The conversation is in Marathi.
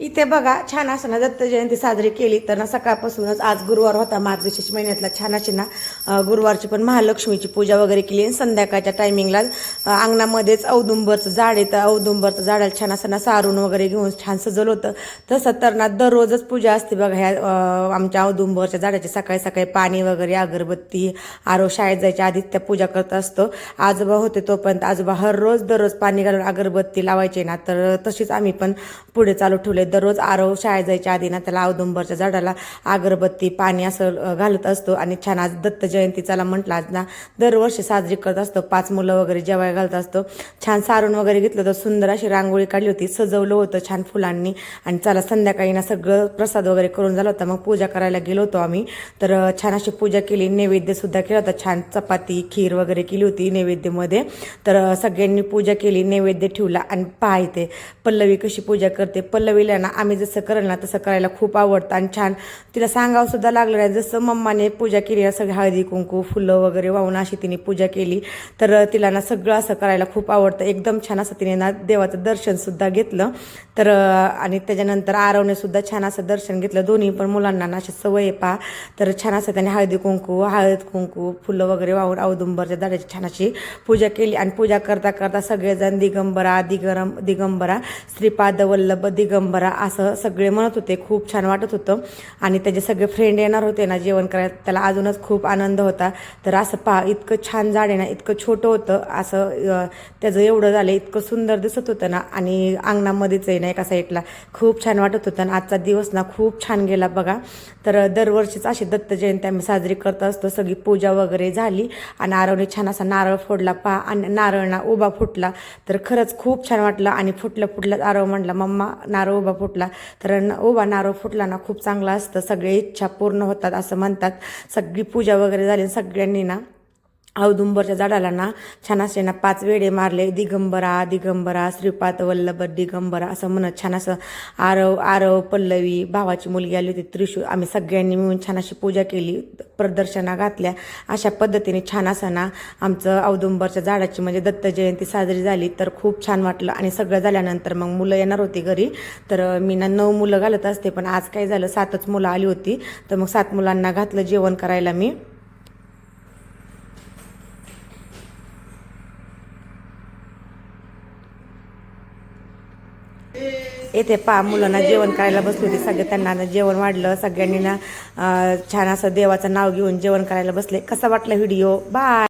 इथे बघा छान असं ना दत्त जयंती साजरी केली. तर ना सकाळपासूनच आज गुरुवार होता मार्गशीर्ष महिन्यातला छान अशी ना गुरुवारची पण महालक्ष्मीची पूजा वगैरे केली. आणि संध्याकाळच्या टायमिंगला अंगणामध्येच औदुंबरचं झाड आहे तर औदुंबरचं झाडाला छान असं ना सारून वगैरे घेऊन छान सजवलं होतं. तसं तर ना दररोजच पूजा असते बघा ह्या आमच्या औदुंबरच्या झाडाची. सकाळी सकाळी पाणी वगैरे अगरबत्ती आरो शाळेत जायच्या आधीच त्या पूजा करत असतो. आजोबा होते तोपर्यंत आजोबा हर रोज दररोज पाणी घालून अगरबत्ती लावायचे ना तर तशीच आम्ही पण पुढे चालू ठेवले. दररोज आरव शाळेत जायच्या आधी ना त्याला औदुंबरच्या झाडाला अगरबत्ती पाणी असं घालत असतो आणि छान आज दत्त जयंतीचाला म्हटलं आज ना दरवर्षी साजरी करत असतो. पाच मुलं वगैरे जेवायला घालत असतो. छान सारून वगैरे घेतलं होतं. सुंदर अशी रांगोळी काढली होती. सजवलं होतं छान फुलांनी. आणि चला संध्याकाळी ना सगळं प्रसाद वगैरे करून झालं होतं. मग पूजा करायला गेलो होतो आम्ही. तर छान अशी पूजा केली. नैवेद्य सुद्धा केला होता. छान चपाती खीर वगैरे केली होती नैवेद्यमध्ये. तर सगळ्यांनी पूजा केली. नैवेद्य ठेवला. आणि पाहायते पल्लवी कशी पूजा करते. पल्लवीला ना आम्ही जसं करेल ना तसं करायला खूप आवडतं. आणि छान तिला सांगावं सुद्धा लागलं नाही. जसं मम्माने पूजा केली ना सगळी हळदी कुंकू फुलं वगैरे वाहून अशी तिने पूजा केली तर तिला ना सगळं असं करायला खूप आवडतं. एकदम छान असं तिने ना देवाचं दर्शन सुद्धा घेतलं. तर आणि त्याच्यानंतर आरवने सुद्धा छान असं दर्शन घेतलं. दोन्ही पण मुलांना ना अशी सवय पहा. तर छान असं त्याने हळदी कुंकू हळद कुंकू फुलं वगैरे वाहून औदुंबरच्या झाडाची छान अशी पूजा केली. आणि पूजा करता करता सगळेजण दिगंबरा दिगरम दिगंबरा श्रीपाद वल्लभ दिगंबरा असं सगळे म्हणत होते. खूप छान वाटत होतं. आणि त्याचे सगळे फ्रेंड येणार होते ना जेवण करायला. त्याला अजूनच खूप आनंद होता. तर असं पहा इतकं छान झाड आहे ना इतकं छोटं होतं. असं त्याचं एवढं झालं इतकं सुंदर दिसत होतं ना. आणि अंगणामध्येच आहे ना एका साईडला खूप छान वाटत होतं. आणि आजचा दिवस ना खूप छान गेला बघा. तर दरवर्षीच अशी दत्त जयंती आम्ही साजरी करत असतो. सगळी पूजा वगैरे झाली. आणि आरवने छान असा नारळ फोडला पहा. आणि नारळ ना उभा फुटला. तर खरंच खूप छान वाटलं. आणि फुटलं फुटलं आरव म्हणला मम्मा नारळ उभा फुटला. तर न- उभा नारळ फुटला ना खूप चांगला असतं. सगळे इच्छा पूर्ण होतात असं म्हणतात. सगळी पूजा वगैरे झाली सगळ्यांनी ना औदुंबरच्या झाडाला ना छान ना पाच वेडे मारले. दिगंबरा दिगंबरा श्रीपाद वल्लभ दिगंबरा असं म्हणत छान असं आरव आरव पल्लवी भावाची मुलगी आली होती त्रिशूळ. आम्ही सगळ्यांनी मिळून छान अशी पूजा केली प्रदर्शना घातल्या. अशा पद्धतीने छान असं ना आमचं औदुंबरच्या झाडाची म्हणजे दत्त जयंती साजरी झाली. तर खूप छान वाटलं आणि सगळं झाल्यानंतर मग मुलं येणार होती घरी. तर मी ना नऊ मुलं घालत असते पण आज काय झालं सातच मुलं आली होती. तर मग सात मुलांना घातलं जेवण करायला मी. येथे पा मुलांना जेवण करायला बसले होते. सगळे त्यांना जेवण वाढलं. सगळ्यांनी ना छान असं देवाचं नाव घेऊन जेवण करायला बसले. कसा वाटला व्हिडिओ? बाय